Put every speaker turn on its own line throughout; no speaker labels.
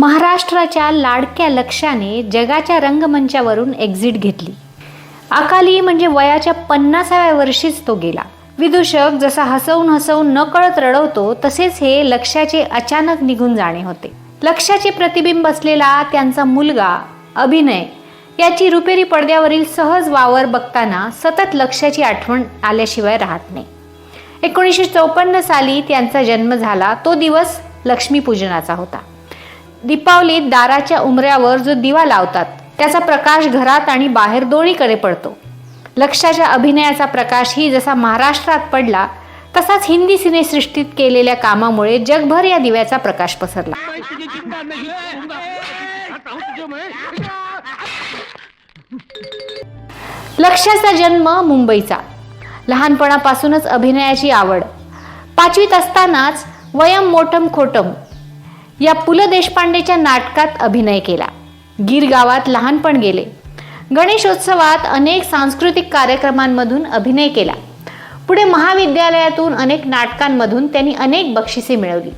महाराष्ट्राच्या लाडक्या लक्षाने जगाच्या रंगमंचावरून एक्झिट घेतली. अकाली म्हणजे वयाच्या पन्नासाव्या वर्षीच तो गेला. विदूषक जसा हसवून हसवून नकळत रडवतो तसेच हे लक्ष्याचे अचानक निघून जाणे होते. लक्ष्याचे प्रतिबिंब असलेला त्यांचा मुलगा अभिनय याची रुपेरी पडद्यावरील सहज वावर बघताना सतत लक्ष्याची आठवण आल्याशिवाय राहत नाही. एकोणीसशे चौपन्न साली त्यांचा जन्म झाला तो दिवस लक्ष्मीपूजनाचा होता. दीपावलीत दाराच्या उमऱ्यावर जो दिवा लावतात त्याचा प्रकाश घरात आणि बाहेर दोन्हीकडे पडतो. लक्षाच्या अभिनयाचा प्रकाशही जसा महाराष्ट्रात पडला तसाच हिंदी सिनेसृष्टीत केलेल्या कामामुळे जगभर या दिव्याचा प्रकाश पसरला. लक्षाचा जन्म मुंबईचा. लहानपणापासूनच अभिनयाची आवड. पाचवीत असतानाच वयम मोठम खोटम या पु ल देशपांडेच्या नाटकात अभिनय केला. गीर गावात लहानपण गेले. गणेशोत्सवात अनेक सांस्कृतिक कार्यक्रमांमधून अभिनय केला. पुढे महाविद्यालयातून अनेक नाटकांमधून त्यांनी अनेक बक्षिसे मिळवली.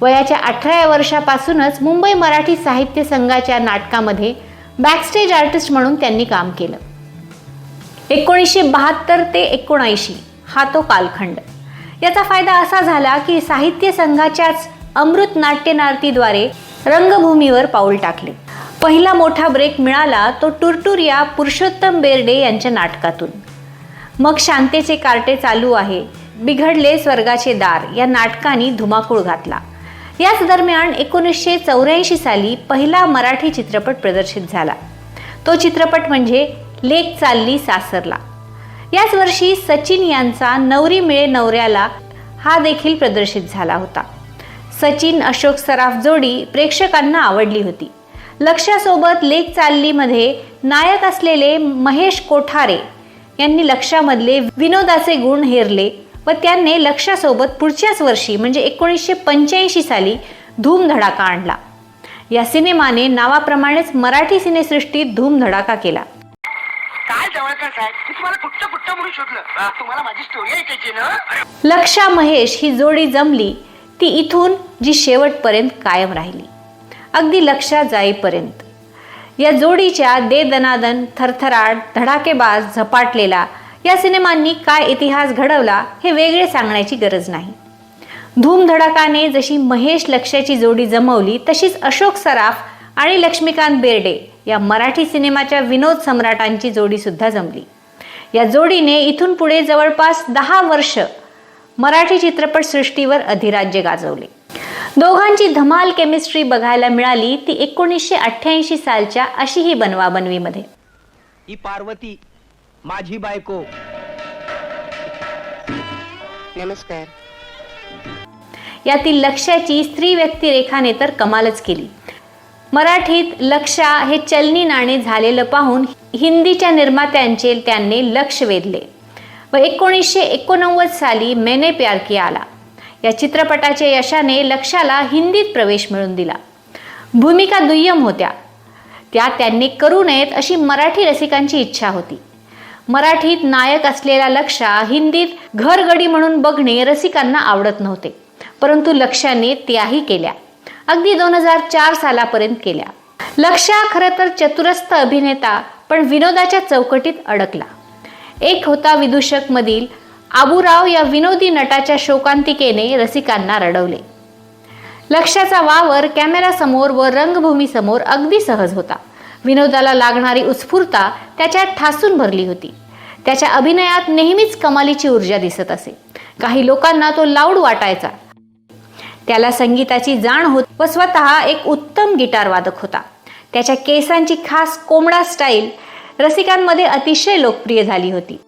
वयाच्या अठराव्या वर्षापासूनच मुंबई मराठी साहित्य संघाच्या नाटकामध्ये बॅकस्टेज आर्टिस्ट म्हणून त्यांनी काम केलं. एकोणीसशे बहात्तर ते एकोणऐंशी हा तो कालखंड. याचा फायदा असा झाला की साहित्य संघाच्याच अमृत नाट्यनारतीद्वारे रंगभूमीवर पाऊल टाकले. पहिला मोठा ब्रेक मिळाला तो टुरटूर या पुरुषोत्तम बेर्डे यांच्या नाटकातून. मग शांतेचे कार्टे चालू आहे. बिघडले स्वर्गाचे दार. या नाटकाने धुमाकूळ घातला. याच दरम्यान एकोणीसशे चौऱ्याऐंशी साली पहिला मराठी चित्रपट प्रदर्शित झाला. तो चित्रपट म्हणजे लेक चालली सासरला. याच वर्षी सचिन यांचा नवरी मिळे नवऱ्याला हा देखील प्रदर्शित झाला होता. सचिन अशोक सराफ जोडी प्रेक्षकांना आवडली होती. लक्षासोबत लेक चाललीमध्ये नायक असलेले महेश कोठारे यांनी लक्षामधले विनोदाचे गुण हेरले व त्यांनी लक्षासोबत पुढच्याच वर्षी म्हणजे एकोणीसशे पंच्याऐंशी साली धूम धडाका आणला. या सिनेमाने नावाप्रमाणेच मराठी सिनेसृष्टीत धूम धडाका केला लक्षा महेश ही जोडी जमली ती इथून जी शेवटपर्यंत कायम राहिली. अगदी लक्षात जाईपर्यंत. या जोडीच्या दे दनादन थरथराट धडाकेबाज झपाटलेला या सिनेमांनी काय इतिहास घडवला हे वेगळे सांगण्याची गरज नाही. धूमधडाकाने जशी महेश लक्ष्याची जोडी जमवली तशीच अशोक सराफ आणि लक्ष्मीकांत बेर्डे या मराठी सिनेमाच्या विनोद सम्राटांची जोडीसुद्धा जमली. या जोडीने इथून पुढे जवळपास दहा वर्ष मराठी चित्रपटसृष्टीवर अधिराज्य गाजवले. दोघांची धमाल केमिस्ट्री बघायला मिळाली ती एकोणीसशे अठ्ठ्याऐंशी सालच्या अशी ही बनवाबनवीमध्ये
ही पार्वती माझी बायको.
नमस्कार.
यातील लक्ष्याची स्त्री व्यक्तिरेखाने तर कमालच केली. मराठीत लक्षा हे चलनी नाणे झालेलं पाहून हिंदीच्या निर्मात्यांचे त्यांनी लक्ष वेधले. व एकोणीसशे एकोणनव्वद साली मेने प्यार किया आला. या चित्रपटाच्या यशाने लक्षाला हिंदीत प्रवेश मिळून दिला. भूमिका दुय्यम होत्या. त्या त्यांनी करू नयेत अशी मराठी रसिकांची इच्छा होती. मराठीत नायक असलेला लक्षा हिंदीत घरगडी म्हणून बघणे रसिकांना आवडत नव्हते. परंतु लक्षाने त्याही केल्या. अगदी दोन हजार चार सालापर्यंत केल्या. लक्षा खरं तर चतुरस्थ अभिनेता पण विनोदाच्या चौकटीत अडकला. एक होता विदूषक मधील. आबूराव या विनोदी नटाच्या शोकांतिकेने रसिकांना रडवले. लक्षाचा वावर कॅमेरासमोर व रंगभूमीसमोर अगदी सहज होता. विनोदाला लागणारी उत्स्फूर्ता त्याच्यात ठासून भरली होती. त्याच्या अभिनयात नेहमीच कमालीची ऊर्जा दिसत असे. काही लोकांना तो लाऊड वाटायचा. त्याला संगीताची जाण होत व स्वतः एक उत्तम गिटार वादक होता. त्याच्या केसांची खास कोंबडा स्टाईल रसिकांमध्ये अतिशय लोकप्रिय झाली होती.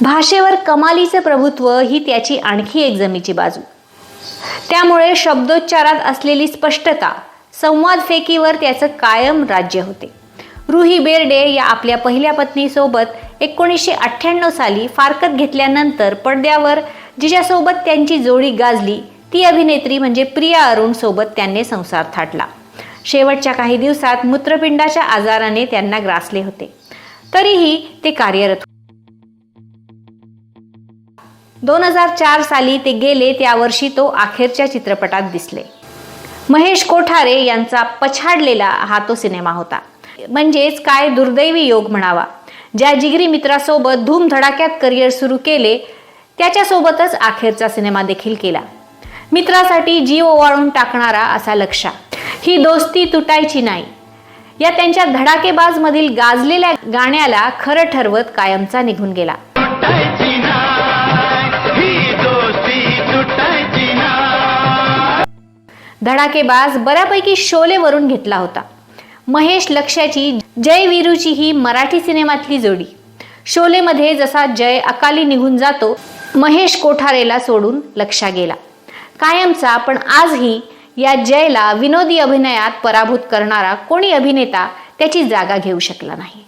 भाषेवर कमालीचे प्रभुत्व ही त्याची आणखी एक जमीची बाजू. त्यामुळे शब्दोच्चारात असलेली स्पष्टता संवाद फेकीवर त्याचं कायम राज्य होते. रुही बेर्डे या आपल्या पहिल्या पत्नीसोबत एकोणीसशे अठ्ठ्याण्णव साली फारकत घेतल्यानंतर पडद्यावर जिच्यासोबत त्यांची जोडी गाजली ती अभिनेत्री म्हणजे प्रिया अरुण सोबत त्यांनी संसार थाटला. शेवटच्या काही दिवसात मूत्रपिंडाच्या आजाराने त्यांना ग्रासले होते. तरीही ते कार्यरत दोन हजार चार साली ते गेले त्या वर्षी तो अखेरच्या चित्रपटात दिसले. महेश कोठारे यांचा पछाडलेला हा तो सिनेमा होता. म्हणजेच काय दुर्दैवी योग म्हणावा. ज्या जिगरी मित्रासोबत धूमधडाक्यात करिअर सुरू केले त्याच्यासोबतच अखेरचा सिनेमा देखील केला. मित्रासाठी जीव ओवाळून टाकणारा असा लक्षा ही दोस्ती तुटायची नाही. या त्यांच्या धडाकेबाज मधील गाजलेल्या गाण्याला खरं ठरवत कायमचा निघून गेला. धडाकेबाज बऱ्यापैकी शोलेवरून घेतला होता. महेश लक्ष्याची जय वीरूची ही मराठी सिनेमातली जोडी. शोलेमध्ये जसा जय अकाली निघून जातो महेश कोठारेला सोडून लक्षा गेला. कायमचा पण आजही या जयला विनोदी अभिनयात पराभूत करणारा कोणी अभिनेता त्याची जागा घेऊ शकला नाही.